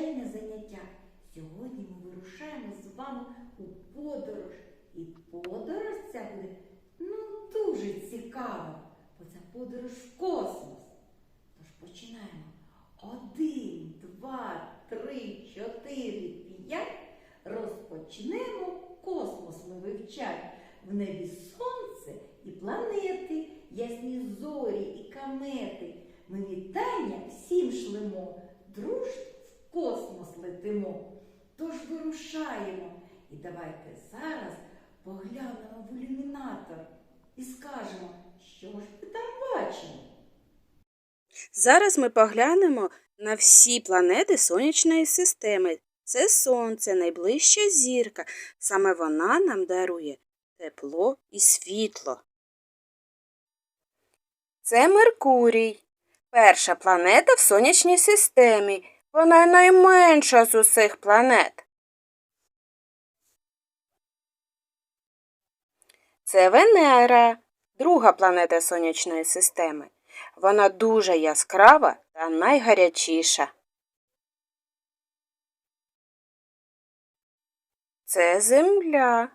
незвичайне заняття. Сьогодні ми вирушаємо з вами у подорож. І подорож ця буде ну дуже цікава, бо це подорож в космос. Тож починаємо. Один, два, три, чотири, п'ять. Розпочнемо космос ми вивчати. В небі сонце і планети, ясні зорі і комети. Ми вітання всім шлемо, друж в космос летимо. Тож вирушаємо. І давайте зараз поглянемо в ілюмінатор і скажемо, що ж ми там бачимо. Зараз ми поглянемо на всі планети сонячної системи. Це Сонце, найближча зірка. Саме вона нам дарує тепло і світло. Це Меркурій. Перша планета в сонячній системі. Вона найменша з усіх планет. Це Венера, друга планета сонячної системи. Вона дуже яскрава та найгарячіша. Це Земля.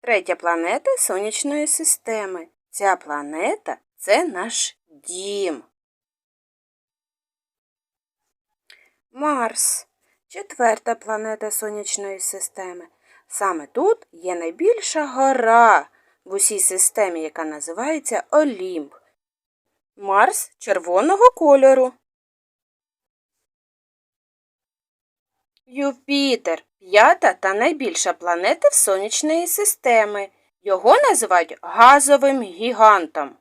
Третя планета сонячної системи. Ця планета це наш дім. Марс. Четверта планета сонячної системи. Саме тут є найбільша гора в усій системі, яка називається Олімп. Марс червоного кольору. Юпітер п'ята та найбільша планета в сонячної системи. Його називають газовим гігантом.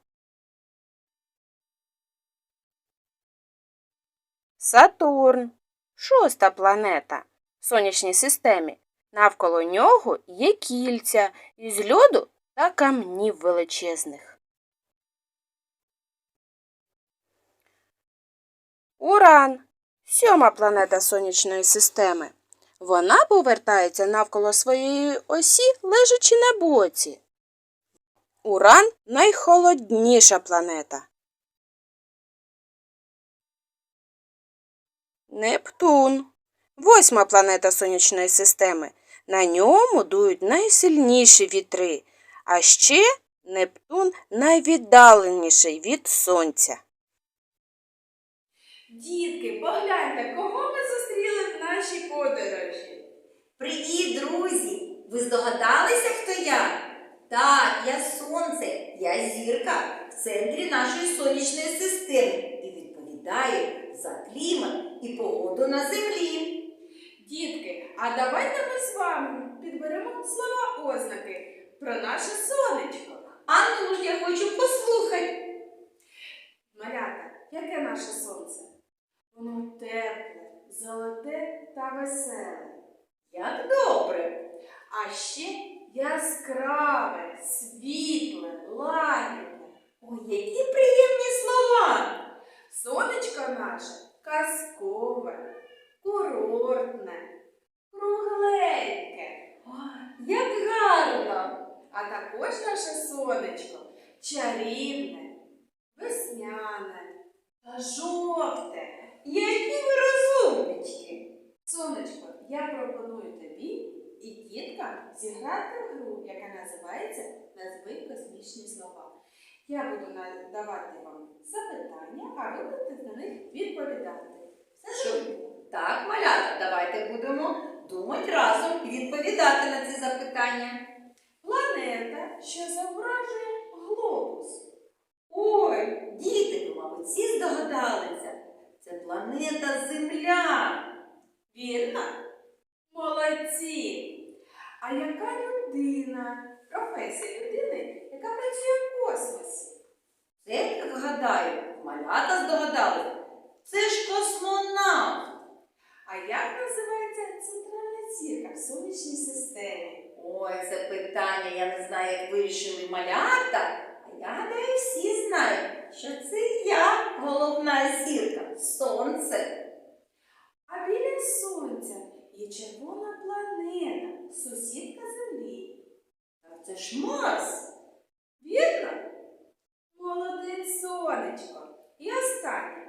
Сатурн шоста планета в сонячній системі. Навколо нього є кільця із льоду та камнів величезних. Уран сьома планета сонячної системи. Вона повертається навколо своєї осі, лежачи на боці. Уран найхолодніша планета. Нептун восьма планета сонячної системи. На ньому дують найсильніші вітри, а ще Нептун найвіддаленіший від сонця. Дітки, погляньте, кого ми зустріли в нашій подорожі. Привіт, друзі! Ви здогадалися, хто я? Так, я сонце, я зірка в центрі нашої сонячної системи і відповідаю за клімат і погоду на землі. Дітки, а давайте ми з вами підберемо слова ознаки про наше сонечко. А ну ж я хочу послухати. Малята, яке наше сонце? Воно тепле, золоте та веселе. Як добре! А ще яскраве, світле, лагідне. Ой, які приємні слова! Сонечко наше казкове, курортне, кругленьке. Ой, як гарно! А також наше сонечко чарівне, весняне та жовте. Які ви розумнички! Сонечко, я пропоную тобі і діткам зіграти гру, яка називається Назви космічні слова. Я буду давати вам запитання, а ви будете на них відповідати. Все Що? Так, малята, давайте будемо думати разом і відповідати на ці запитання. Планета, що зображує глобус. Ой, діти, ви, мабуть, всі здогадалися. Це планета Земля. Вірно? Молодці! А яка людина, професія людини, яка працює в космосі? Це, як гадаю, малята здогадалися. Це ж космонавт. А як називається центральна зірка в сонячній системі? Ой, це питання, я не знаю, як вирішили малята. А я гадаю, всі знають, що це я головна зірка, сонце. А біля сонця є червона планета, сусідка Землі. Так це ж Марс. Вірно? Молодець сонечко. І останнє.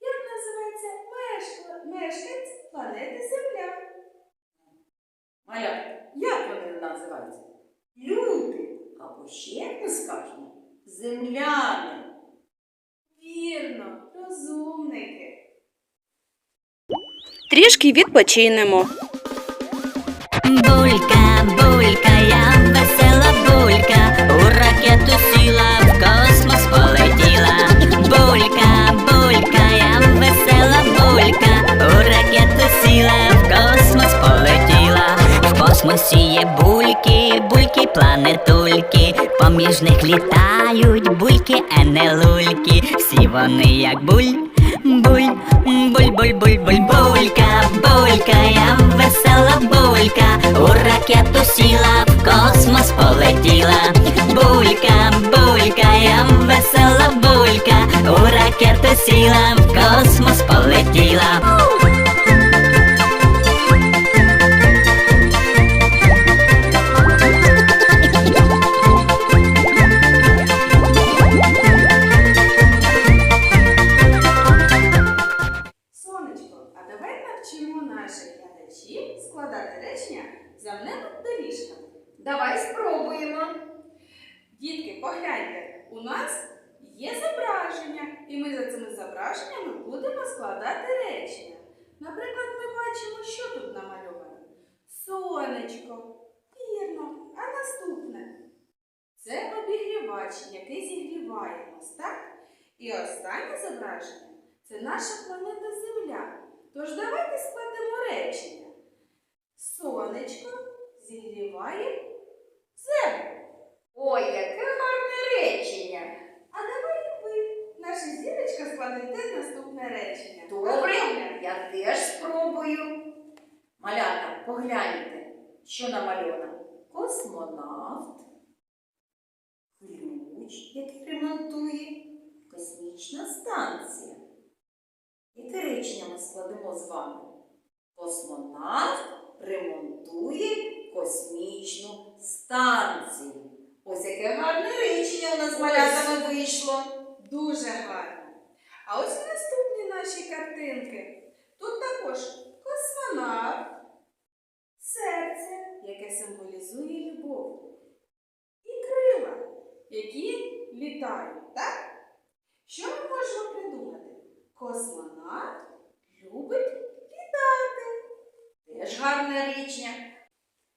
Як називається мешка- мешканець планети називаються? Люди. Або ще не ми скажемо, земляни. Вірно, розумники. Трішки відпочинемо. Булька, булька, я планетульки, поміж них літають бульки, а не лульки. Всі вони як буль. Буль, буль, буль, буль, буль, булька, булька, я весела булька, у ракету сіла, в космос полетіла. Булька, булька, я весела булька, у ракету сіла, в космос полетіла. Навчимо наших глядачів складати речення земними доріжками. Давай спробуємо. Дітки, погляньте, у нас є зображення, і ми за цими зображеннями будемо складати речення. Наприклад, ми бачимо, що тут намальовано. Сонечко. Вірно. А наступне. Це обігрівач, який зігріває нас, так? І останнє зображення це наша планета Земля. Тож давайте складемо речення. Сонечко зігріває землю. Ой, яке гарне речення. А давай ви, наша зірочка, складете наступне речення. Добре, я теж спробую. Малята, погляньте, що намальовано. Космонавт, ключ, який ремонтує, космічна станція. Яке речення ми складемо з вами? Космонавт ремонтує космічну станцію. Ось яке гарне речення у нас з малятами вийшло. Дуже гарно. А ось наступні наші картинки. Тут також космонавт, серце, яке символізує любов, і крила, які літають, так? Що ми можемо придумати? Космонавт любить літати. Теж гарне речення.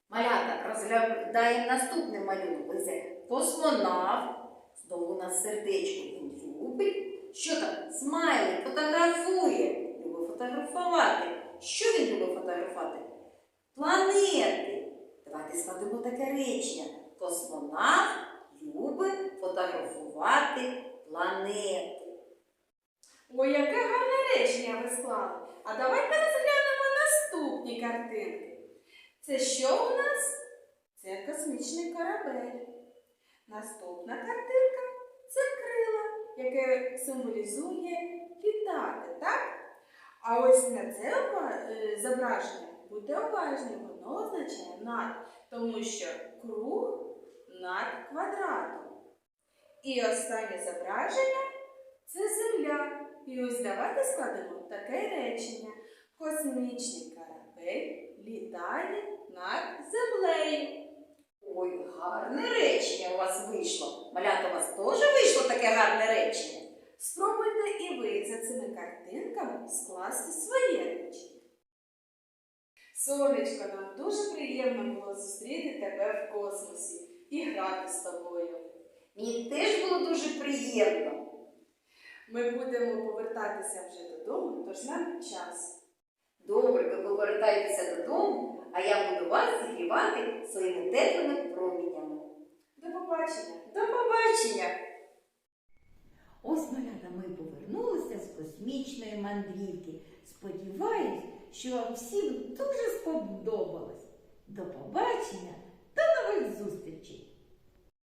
Малята, розглядаємо наступний малюнок. Лисе космонавт. Знову у нас сердечко він любить. Що там? Смайлик фотографує. Любить фотографувати. Що він любить фотографувати? Планети. Давайте складемо таке речення. Космонавт любить фотографувати планети. Ой, яке гарне речення ви склали. А давайте розглянемо наступні картинки. Це що у нас? Це космічний корабель. Наступна картинка це крила, яке символізує літати, так? А ось на це е, зображення будьте уважні, воно означає над, тому що круг над квадратом. І останнє зображення це земля. І ось давайте складемо таке речення. Космічний корабель літає над землею. Ой, гарне речення у вас вийшло. Малята, у вас теж вийшло таке гарне речення. Спробуйте і ви за цими картинками скласти своє речення. Сонечко, нам дуже приємно було зустріти тебе в космосі і грати з тобою. Мені теж було дуже приємно. Ми будемо повертатися вже додому, тож нам час. Добре, ви повертайтеся додому, а я буду вас зігрівати своїми теплими промінями. До побачення! До побачення! Ось малята ми повернулися з космічної мандрівки. Сподіваюсь, що вам всім дуже сподобалось. До побачення, до нових зустрічей!